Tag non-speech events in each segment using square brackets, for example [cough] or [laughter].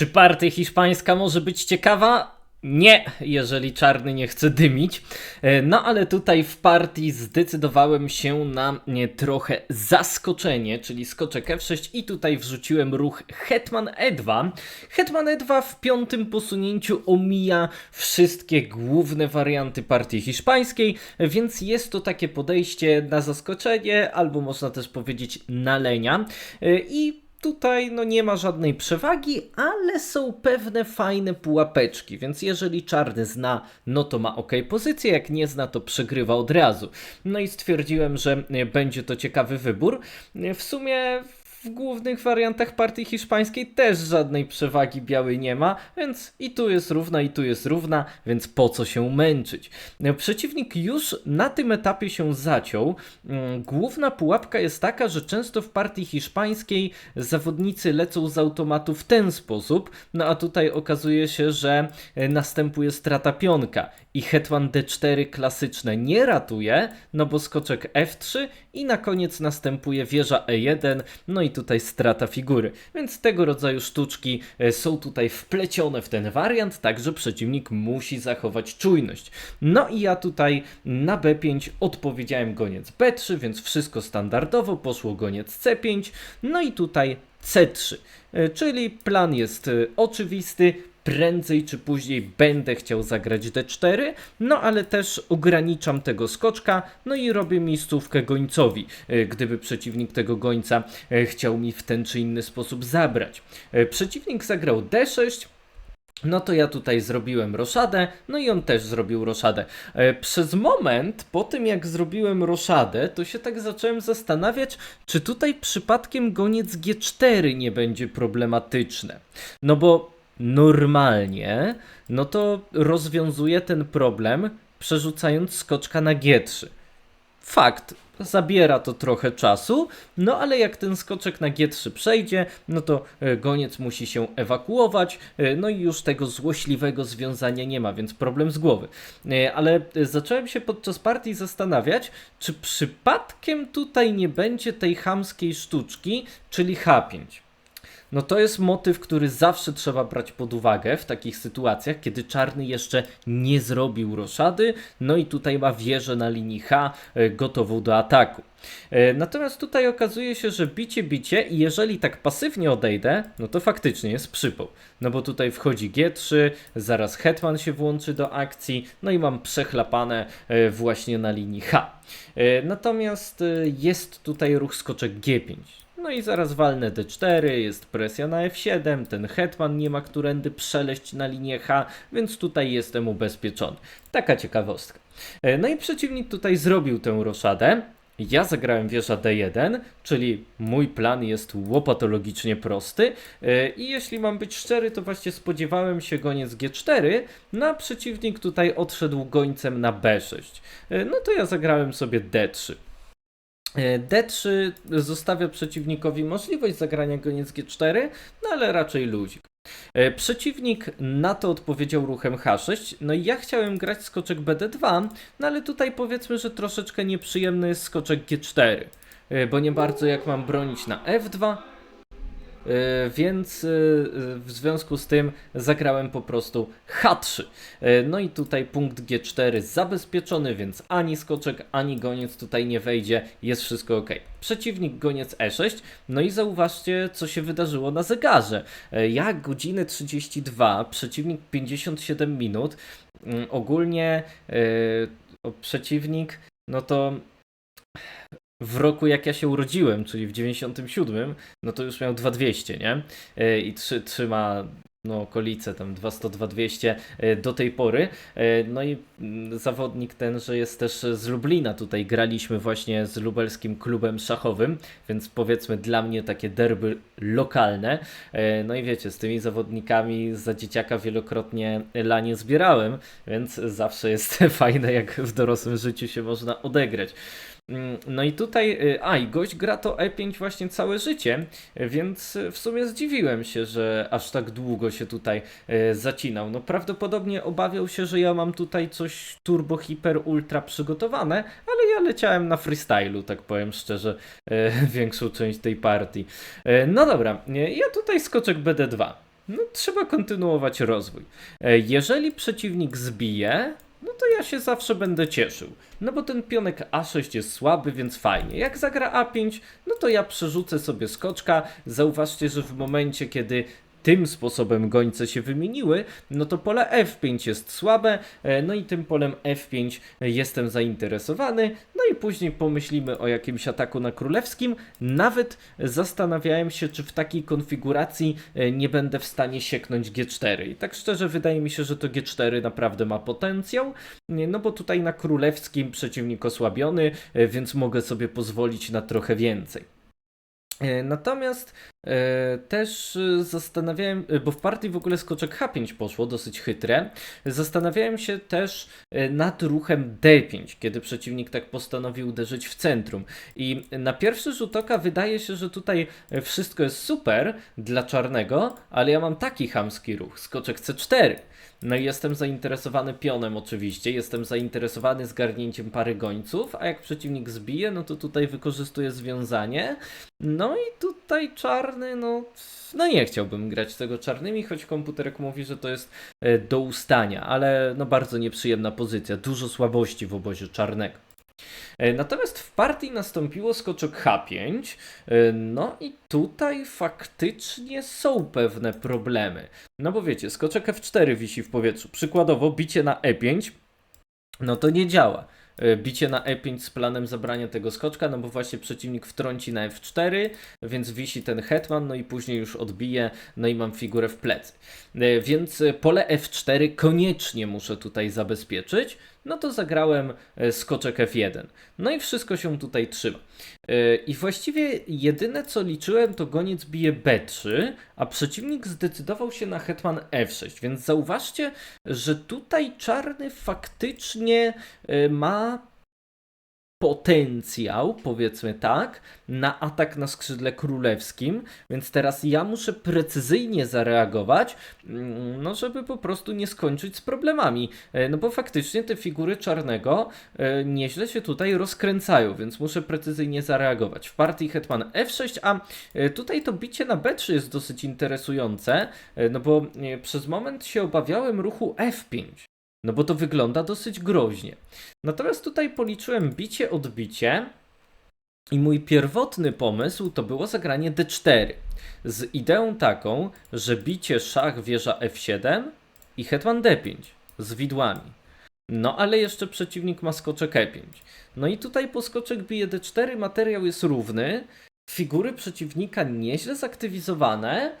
Czy partia hiszpańska może być ciekawa? Nie, jeżeli czarny nie chce dymić. E, No ale tutaj w partii zdecydowałem się na trochę zaskoczenie, czyli skoczek F6 i tutaj wrzuciłem ruch Hetman E2. Hetman E2 w piątym posunięciu omija wszystkie główne warianty partii hiszpańskiej, więc jest to takie podejście na zaskoczenie, albo można też powiedzieć na lenia. E, I Tutaj no nie ma żadnej przewagi, ale są pewne fajne pułapeczki, więc jeżeli czarny zna, no to ma ok pozycję, jak nie zna, to przegrywa od razu. No i stwierdziłem, że e, będzie to ciekawy wybór. E, W sumie w głównych wariantach partii hiszpańskiej też żadnej przewagi białej nie ma, więc i tu jest równa, i tu jest równa, więc po co się męczyć? Przeciwnik już na tym etapie się zaciął. Mm, Główna pułapka jest taka, że często w partii hiszpańskiej zawodnicy lecą z automatu w ten sposób, no a tutaj okazuje się, że e, następuje strata pionka i hetman d4 klasyczne nie ratuje, no bo skoczek f3 i na koniec następuje wieża e1, no i tutaj strata figury. Więc tego rodzaju sztuczki e, są tutaj wplecione w ten wariant, także przeciwnik musi zachować czujność. No i ja tutaj na b5 odpowiedziałem goniec b3, więc wszystko standardowo, poszło goniec c5, no i tutaj c3. E, Czyli plan jest e, oczywisty, prędzej czy później będę chciał zagrać d4, no ale też ograniczam tego skoczka, no i robię miejscówkę gońcowi, e, gdyby przeciwnik tego gońca e, chciał mi w ten czy inny sposób zabrać. E, Przeciwnik zagrał d6, no to ja tutaj zrobiłem roszadę, no i on też zrobił roszadę. Przez moment, po tym jak zrobiłem roszadę, to się tak zacząłem zastanawiać, czy tutaj przypadkiem goniec G4 nie będzie problematyczne. No bo normalnie, no to rozwiązuje ten problem przerzucając skoczka na G3. Fakt, zabiera to trochę czasu, no ale jak ten skoczek na G3 przejdzie, no to e, goniec musi się ewakuować, e, no i już tego złośliwego związania nie ma, więc problem z głowy. E, Ale zacząłem się podczas partii zastanawiać, czy przypadkiem tutaj nie będzie tej chamskiej sztuczki, czyli H5. No to jest motyw, który zawsze trzeba brać pod uwagę w takich sytuacjach, kiedy czarny jeszcze nie zrobił roszady, no i tutaj ma wieżę na linii H e, gotową do ataku. E, Natomiast tutaj okazuje się, że bicie, bicie i jeżeli tak pasywnie odejdę, no to faktycznie jest przypał. No bo tutaj wchodzi G3, zaraz hetman się włączy do akcji, no i mam przechlapane e, właśnie na linii H. Natomiast jest tutaj ruch skoczek G5. No i zaraz walnę D4, jest presja na F7, ten hetman nie ma którędy przeleść na linię H, więc tutaj jestem ubezpieczony. Taka ciekawostka. E, No i przeciwnik tutaj zrobił tę roszadę. Ja zagrałem wieża D1, czyli mój plan jest łopatologicznie prosty e, i jeśli mam być szczery, to właśnie spodziewałem się goniec G4, no a przeciwnik tutaj odszedł gońcem na B6. E, No to ja zagrałem sobie D3. E, D3 zostawia przeciwnikowi możliwość zagrania goniec G4, no ale raczej luzik. E, Przeciwnik na to odpowiedział ruchem H6, no i ja chciałem grać skoczek BD2, no ale tutaj powiedzmy, że troszeczkę nieprzyjemny jest skoczek G4, e, bo nie bardzo jak mam bronić na F2, E, Więc e, w związku z tym zagrałem po prostu H3. E, No i tutaj punkt G4 zabezpieczony, więc ani skoczek, ani goniec tutaj nie wejdzie, jest wszystko ok. Przeciwnik goniec E6, no i zauważcie, co się wydarzyło na zegarze. E, Ja godzinę 32, przeciwnik 57 minut. Mm, Ogólnie e, o, przeciwnik, no to w roku jak ja się urodziłem, czyli w 97, no to już miał 2200, nie? E, I trzy, trzyma no okolice tam 200-200 e, do tej pory. E, No i mm, zawodnik ten, że jest też z Lublina, tutaj graliśmy właśnie z lubelskim klubem szachowym, więc powiedzmy dla mnie takie derby lokalne. No i wiecie, z tymi zawodnikami za dzieciaka wielokrotnie lanie zbierałem, więc zawsze jest [laughs] fajne, jak w dorosłym życiu się można odegrać. Mm, No i tutaj, y, a i gość gra to E5 właśnie całe życie, więc y, w sumie zdziwiłem się, że aż tak długo się tutaj y, zacinał. No prawdopodobnie obawiał się, że ja mam tutaj coś turbo, hiper, ultra przygotowane, ale ja leciałem na freestylu, tak powiem szczerze, [laughs] większą część tej partii. No dobra, ja tutaj skoczek BD2. no trzeba kontynuować rozwój. Jeżeli przeciwnik zbije, no to ja się zawsze będę cieszył. No bo ten pionek A6 jest słaby, więc fajnie. Jak zagra A5, no to ja przerzucę sobie skoczka. Zauważcie, że w momencie, kiedy tym sposobem gońce się wymieniły, no to pole F5 jest słabe, e, no i tym polem F5 jestem zainteresowany, no i później pomyślimy o jakimś ataku na królewskim. Nawet zastanawiałem się, czy w takiej konfiguracji e, nie będę w stanie sieknąć G4. I tak szczerze wydaje mi się, że to G4 naprawdę ma potencjał, no bo tutaj na królewskim przeciwnik osłabiony, e, więc mogę sobie pozwolić na trochę więcej. Natomiast też e, zastanawiałem, e, bo w partii w ogóle skoczek H5 poszło, dosyć chytre. Zastanawiałem się też e, nad ruchem D5, kiedy przeciwnik tak postanowił uderzyć w centrum. I na pierwszy rzut oka wydaje się, że tutaj e, wszystko jest super dla czarnego, ale ja mam taki chamski ruch, skoczek C4. No i jestem zainteresowany pionem oczywiście, jestem zainteresowany zgarnięciem pary gońców, a jak przeciwnik zbije, no to tutaj wykorzystuję związanie. No i tutaj czarny, no, no nie chciałbym grać tego czarnymi, choć komputerek mówi, że to jest e, do ustania, ale no bardzo nieprzyjemna pozycja, dużo słabości w obozie czarnego. E, Natomiast w partii nastąpiło skoczek H5, e, no i tutaj faktycznie są pewne problemy. No bo wiecie, skoczek F4 wisi w powietrzu, przykładowo bicie na E5, no to nie działa. E, Bicie na E5 z planem zabrania tego skoczka, no bo właśnie przeciwnik wtrąci na F4, więc wisi ten hetman, no i później już odbije, no i mam figurę w plecy. E, Więc pole F4 koniecznie muszę tutaj zabezpieczyć, no to zagrałem e, skoczek F1. No i wszystko się tutaj trzyma. E, I właściwie jedyne co liczyłem to goniec bije B3, a przeciwnik zdecydował się na hetman F6, więc zauważcie, że tutaj czarny faktycznie e, ma potencjał, powiedzmy tak, na atak na skrzydle królewskim, więc teraz ja muszę precyzyjnie zareagować, mm, no żeby po prostu nie skończyć z problemami. E, No bo faktycznie te figury czarnego e, nieźle się tutaj rozkręcają, więc muszę precyzyjnie zareagować. W partii hetman F6, a e, tutaj to bicie na B3 jest dosyć interesujące, no bo przez moment się obawiałem ruchu F5. No bo to wygląda dosyć groźnie. Natomiast tutaj policzyłem bicie, odbicie i mój pierwotny pomysł to było zagranie D4 z ideą taką, że bicie szach wieża F7 i hetman D5 z widłami. No ale jeszcze przeciwnik ma skoczek E5. No i tutaj po skoczek bije D4 materiał jest równy, figury przeciwnika nieźle zaktywizowane,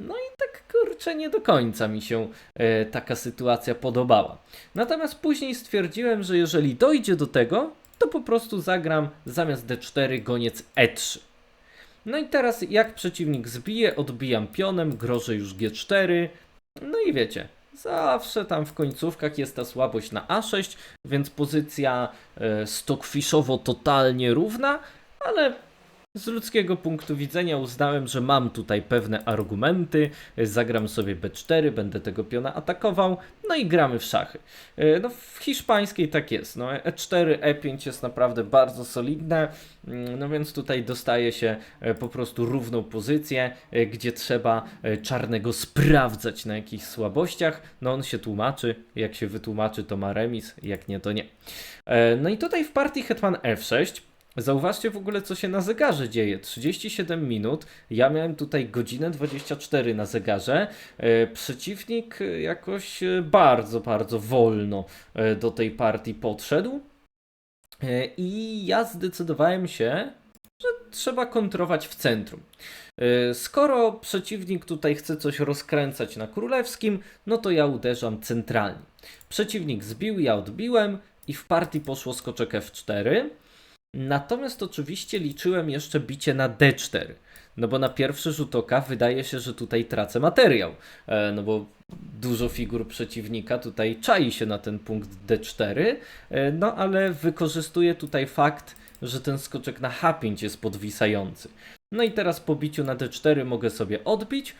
no i tak kurczę nie do końca mi się e, taka sytuacja podobała. Natomiast później stwierdziłem, że jeżeli dojdzie do tego, to po prostu zagram zamiast D4 goniec E3. No i teraz jak przeciwnik zbije, odbijam pionem, grożę już G4. No i wiecie, zawsze tam w końcówkach jest ta słabość na A6, więc pozycja e, stockfishowo totalnie równa, ale z ludzkiego punktu widzenia uznałem, że mam tutaj pewne argumenty, zagram sobie B4, będę tego piona atakował, no i gramy w szachy. E, No w hiszpańskiej tak jest, no E4, E5 jest naprawdę bardzo solidne, mm, no więc tutaj dostaje się e, po prostu równą pozycję, e, gdzie trzeba czarnego sprawdzać na jakichś słabościach, no on się tłumaczy, jak się wytłumaczy to ma remis, jak nie to nie. No i tutaj w partii hetman F6 Zauważcie w ogóle, co się na zegarze dzieje. 37 minut. Ja miałem tutaj godzinę 24 na zegarze. E, przeciwnik e, jakoś e, bardzo, bardzo wolno do tej partii podszedł. I ja zdecydowałem się, że trzeba kontrować w centrum. Skoro przeciwnik tutaj chce coś rozkręcać na królewskim, no to ja uderzam centralnie. Przeciwnik zbił, ja odbiłem i w partii poszło skoczek F4. Natomiast oczywiście liczyłem jeszcze bicie na D4. No bo na pierwszy rzut oka wydaje się, że tutaj tracę materiał. E, no bo dużo figur przeciwnika tutaj czai się na ten punkt D4. E, no ale wykorzystuję tutaj fakt, że ten skoczek na H5 jest podwisający. No i teraz po biciu na D4 mogę sobie odbić.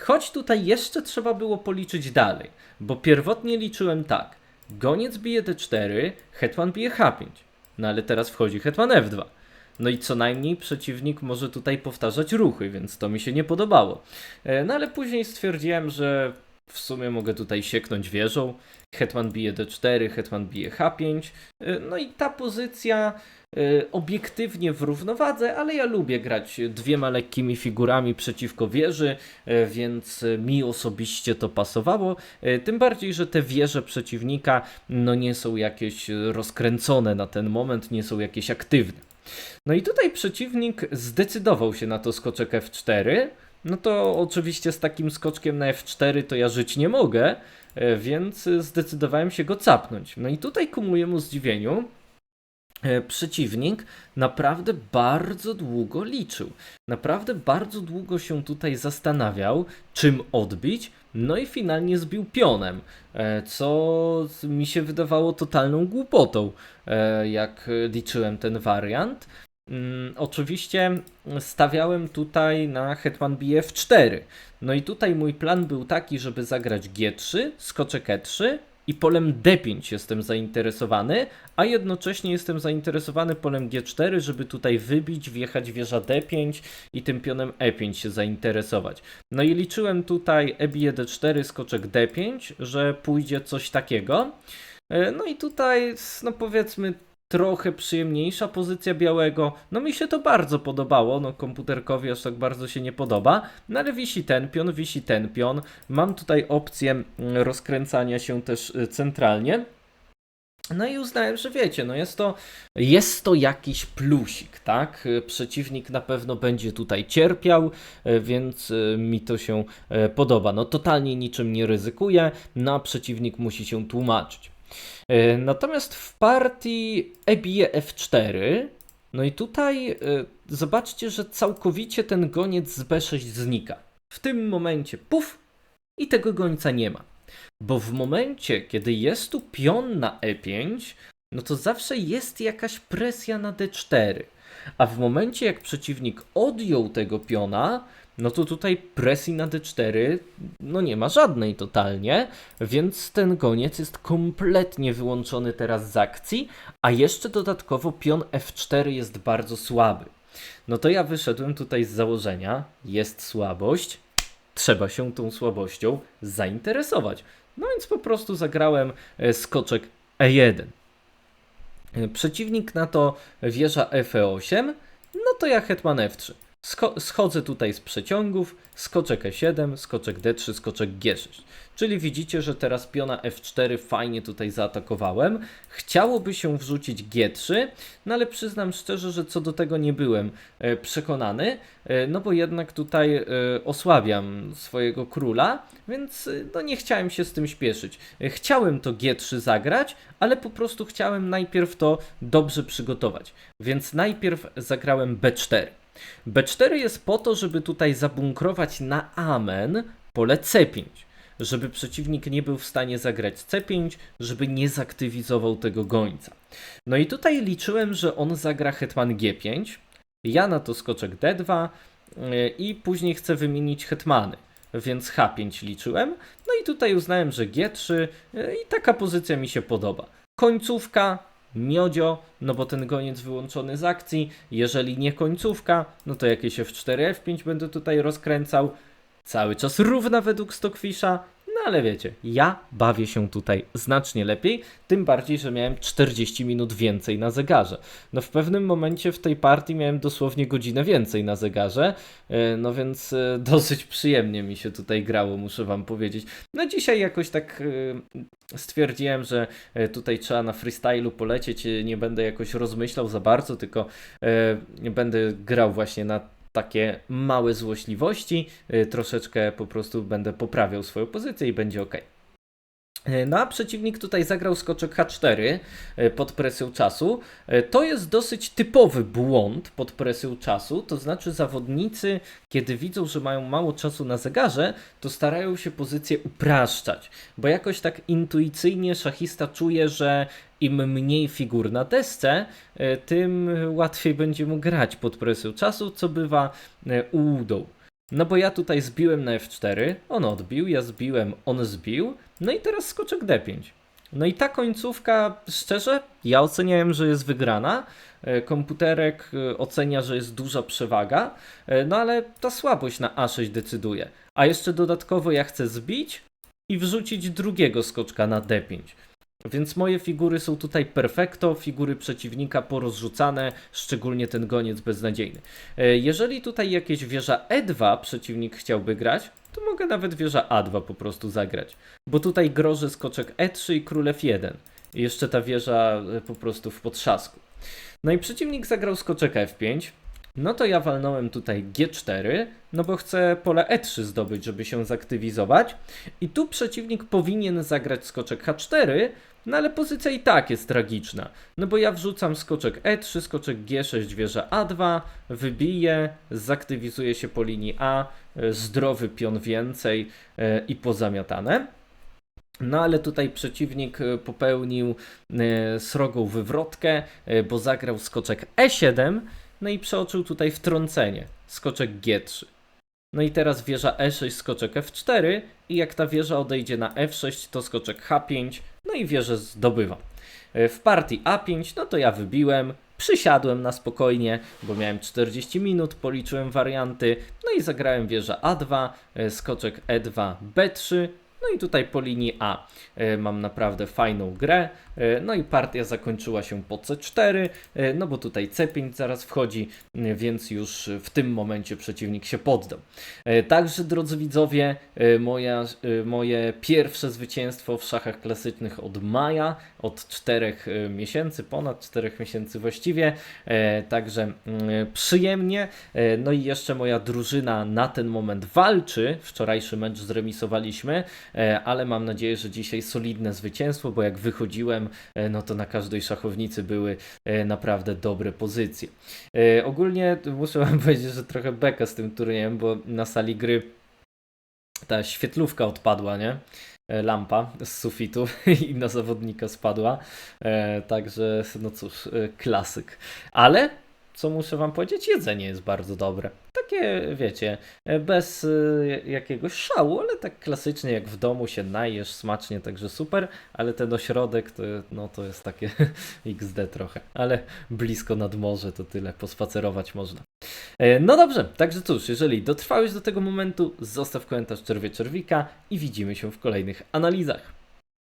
Choć tutaj jeszcze trzeba było policzyć dalej, bo pierwotnie liczyłem tak. Goniec bije D4, hetman bije H5. No ale teraz wchodzi hetman F2. No i co najmniej przeciwnik może tutaj powtarzać ruchy, więc to mi się nie podobało. E, No ale później stwierdziłem, że w sumie mogę tutaj sieknąć wieżą. Hetman bije d4, hetman bije h5. E, No i ta pozycja obiektywnie w równowadze, ale ja lubię grać dwiema lekkimi figurami przeciwko wieży, e, więc mi osobiście to pasowało. E, Tym bardziej, że te wieże przeciwnika no nie są jakieś rozkręcone na ten moment, nie są jakieś aktywne. No i tutaj przeciwnik zdecydował się na to skoczek f4. No to oczywiście z takim skoczkiem na f4 to ja żyć nie mogę, więc zdecydowałem się go capnąć. No i tutaj ku mojemu zdziwieniu przeciwnik naprawdę bardzo długo liczył. Naprawdę bardzo długo się tutaj zastanawiał, czym odbić, no i finalnie zbił pionem, e, co mi się wydawało totalną głupotą, e, jak liczyłem ten wariant. Mm, Oczywiście stawiałem tutaj na hetman bije f4. No i tutaj mój plan był taki, żeby zagrać g3, skoczek e3 i polem d5 jestem zainteresowany, a jednocześnie jestem zainteresowany polem g4, żeby tutaj wybić, wjechać wieża d5 i tym pionem e5 się zainteresować. No i liczyłem tutaj e bije d4, skoczek d5, że pójdzie coś takiego. E, No i tutaj, no powiedzmy, trochę przyjemniejsza pozycja białego. No mi się to bardzo podobało, no komputerkowi aż tak bardzo się nie podoba, no ale wisi ten pion, wisi ten pion. Mam tutaj opcję mm, rozkręcania się też y, centralnie. No i uznałem, że wiecie, no jest to, jest to jakiś plusik, tak? Y, Przeciwnik na pewno będzie tutaj cierpiał, y, więc mi to się podoba. No totalnie niczym nie ryzykuję, no a przeciwnik musi się tłumaczyć. E, Natomiast w partii e bije f4, no i tutaj e, zobaczcie, że całkowicie ten goniec z b6 znika. W tym momencie puf i tego gońca nie ma. Bo w momencie, kiedy jest tu pion na e5, no to zawsze jest jakaś presja na d4. A w momencie, jak przeciwnik odjął tego piona, no to tutaj presji na d4 no nie ma żadnej totalnie, więc ten goniec jest kompletnie wyłączony teraz z akcji, a jeszcze dodatkowo pion f4 jest bardzo słaby. No to ja wyszedłem tutaj z założenia, jest słabość, trzeba się tą słabością zainteresować. No więc po prostu zagrałem e, skoczek e1. E, Przeciwnik na to wieża fe8, no to ja hetman f3. Scho- schodzę tutaj z przeciągów, skoczek e7, skoczek d3, skoczek g6. Czyli widzicie, że teraz piona f4 fajnie tutaj zaatakowałem. Chciałoby się wrzucić g3, no ale przyznam szczerze, że co do tego nie byłem e, przekonany, e, no bo jednak tutaj e, osłabiam swojego króla, więc no nie chciałem się z tym śpieszyć. Chciałem to g3 zagrać, ale po prostu chciałem najpierw to dobrze przygotować. Więc najpierw zagrałem b4. B4 jest po to, żeby tutaj zabunkrować na amen pole C5. Żeby przeciwnik nie był w stanie zagrać C5, żeby nie zaktywizował tego gońca. No i tutaj liczyłem, że on zagra hetman G5, ja na to skoczek D2 yy, i później chcę wymienić hetmany, więc H5 liczyłem. No i tutaj uznałem, że G3 yy, i taka pozycja mi się podoba. Końcówka, miodzio, no bo ten goniec wyłączony z akcji. Jeżeli nie końcówka, no to jakieś F4, F5 będę tutaj rozkręcał. Cały czas równa według Stockfisha. No ale wiecie, ja bawię się tutaj znacznie lepiej, tym bardziej, że miałem 40 minut więcej na zegarze. No w pewnym momencie w tej partii miałem dosłownie godzinę więcej na zegarze, e, no więc e, [laughs] dosyć przyjemnie mi się tutaj grało, muszę wam powiedzieć. No dzisiaj jakoś tak e, stwierdziłem, że tutaj trzeba na freestylu polecieć, nie będę jakoś rozmyślał za bardzo, tylko będę grał właśnie na takie małe złośliwości, y, troszeczkę po prostu będę poprawiał swoją pozycję i będzie ok. No a przeciwnik tutaj zagrał skoczek H4 y, pod presją czasu. Y, To jest dosyć typowy błąd pod presją czasu, to znaczy zawodnicy, kiedy widzą, że mają mało czasu na zegarze, to starają się pozycję upraszczać, bo jakoś tak intuicyjnie szachista czuje, że im mniej figur na desce, tym łatwiej będzie mu grać pod presją czasu, co bywa ułudą. No bo ja tutaj zbiłem na F4, on odbił, ja zbiłem, on zbił, no i teraz skoczek D5. No i ta końcówka, szczerze, ja oceniałem, że jest wygrana. E, Komputerek e, ocenia, że jest duża przewaga, e, no ale ta słabość na A6 decyduje. A jeszcze dodatkowo ja chcę zbić i wrzucić drugiego skoczka na D5. Więc moje figury są tutaj perfekto, figury przeciwnika porozrzucane, szczególnie ten goniec beznadziejny. E, Jeżeli tutaj jakieś wieża E2 przeciwnik chciałby grać, to mogę nawet wieża A2 po prostu zagrać. Bo tutaj groży skoczek E3 i król F1. I jeszcze ta wieża e, po prostu w potrzasku. No i przeciwnik zagrał skoczek F5. No to ja walnąłem tutaj G4, no bo chcę pole E3 zdobyć, żeby się zaktywizować. I tu przeciwnik powinien zagrać skoczek H4, no ale pozycja i tak jest tragiczna. No bo ja wrzucam skoczek E3, skoczek G6, wieża A2, wybiję, zaktywizuję się po linii A, e, zdrowy pion więcej e, i pozamiatane. No ale tutaj przeciwnik e, popełnił srogą wywrotkę, bo zagrał skoczek E7, no i przeoczył tutaj wtrącenie, skoczek G3. No i teraz wieża E6, skoczek F4 i jak ta wieża odejdzie na F6, to skoczek H5, no i wieżę zdobywam. E, W partii A5, no to ja wybiłem, przysiadłem na spokojnie, bo miałem 40 minut, policzyłem warianty, no i zagrałem wieża A2, e, skoczek E2, B3, no i tutaj po linii A e, mam naprawdę fajną grę. E, No i partia zakończyła się po C4, e, no bo tutaj C5 zaraz wchodzi, więc już w tym momencie przeciwnik się poddał. Także drodzy widzowie, moja, moje pierwsze zwycięstwo w szachach klasycznych od maja, od 4 miesięcy, ponad 4 miesięcy właściwie. Także przyjemnie. No i jeszcze moja drużyna na ten moment walczy. Wczorajszy mecz zremisowaliśmy, ale mam nadzieję, że dzisiaj solidne zwycięstwo, bo jak wychodziłem, e, no to na każdej szachownicy były e, naprawdę dobre pozycje. E, Ogólnie muszę wam [laughs] powiedzieć, że trochę beka z tym turniejem, bo na sali gry ta świetlówka odpadła, nie? E, Lampa z sufitu [laughs] i na zawodnika spadła. E, Także, no cóż, e, klasyk. Ale co muszę wam powiedzieć, jedzenie jest bardzo dobre. Takie, wiecie, e, bez e, jakiegoś szału, ale tak klasycznie jak w domu się najesz smacznie, także super, ale ten ośrodek to, no, to jest takie [laughs] XD trochę, ale blisko nad morze to tyle, pospacerować można. E, No dobrze, także cóż, jeżeli dotrwałeś do tego momentu, zostaw komentarz czerwie czerwika i widzimy się w kolejnych analizach.